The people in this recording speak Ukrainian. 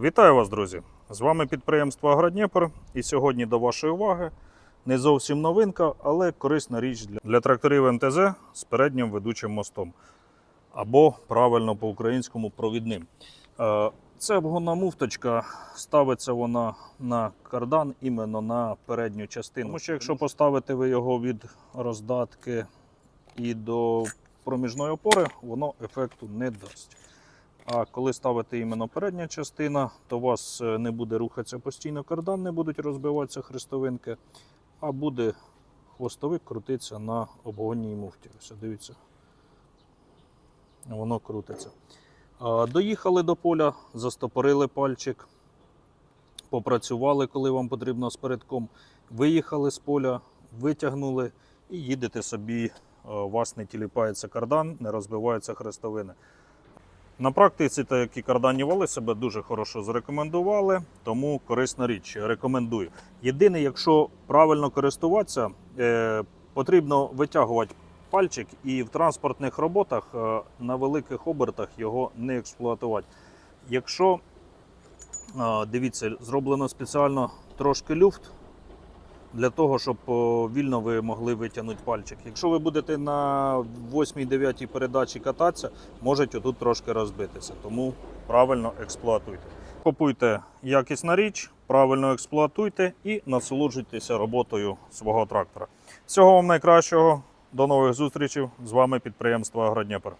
Вітаю вас, друзі! З вами підприємство Агродніпр. І сьогодні до вашої уваги не зовсім новинка, але корисна річ для, тракторів МТЗ з переднім ведучим мостом. Або правильно по-українському провідним. Е, Це обгонна муфточка, ставиться вона на кардан іменно на передню частину. Тому що якщо поставити ви його від роздатки і до проміжної опори, воно ефекту не дасть. А коли ставите іменно передня частина, то у вас е, не буде рухатися постійно кардан, не будуть розбиватися хрестовинки, а буде хвостовик крутитися на обгонній муфті. Ось дивіться, воно крутиться. Доїхали до поля, застопорили пальчик, попрацювали, коли вам потрібно з передком. Виїхали з поля, витягнули і їдете собі. У вас не тіліпається кардан, не розбиваються хрестовини. На практиці такі карданні вали себе дуже хорошо зарекомендували, тому корисна річ. Рекомендую. Єдине, якщо правильно користуватися, е, потрібно витягувати пальчик і в транспортних роботах е, на великих обертах його не експлуатувати. Якщо е, дивіться, зроблено спеціально трошки люфт. Для того, щоб вільно ви могли витягнути пальчик. Якщо ви будете на 8-9 передачі кататися, можуть отут трошки розбитися. Тому правильно експлуатуйте. Купуйте якісна річ, правильно експлуатуйте і насолоджуйтеся роботою свого трактора. Всього вам найкращого, до нових зустрічей. З вами підприємство Агродніпр.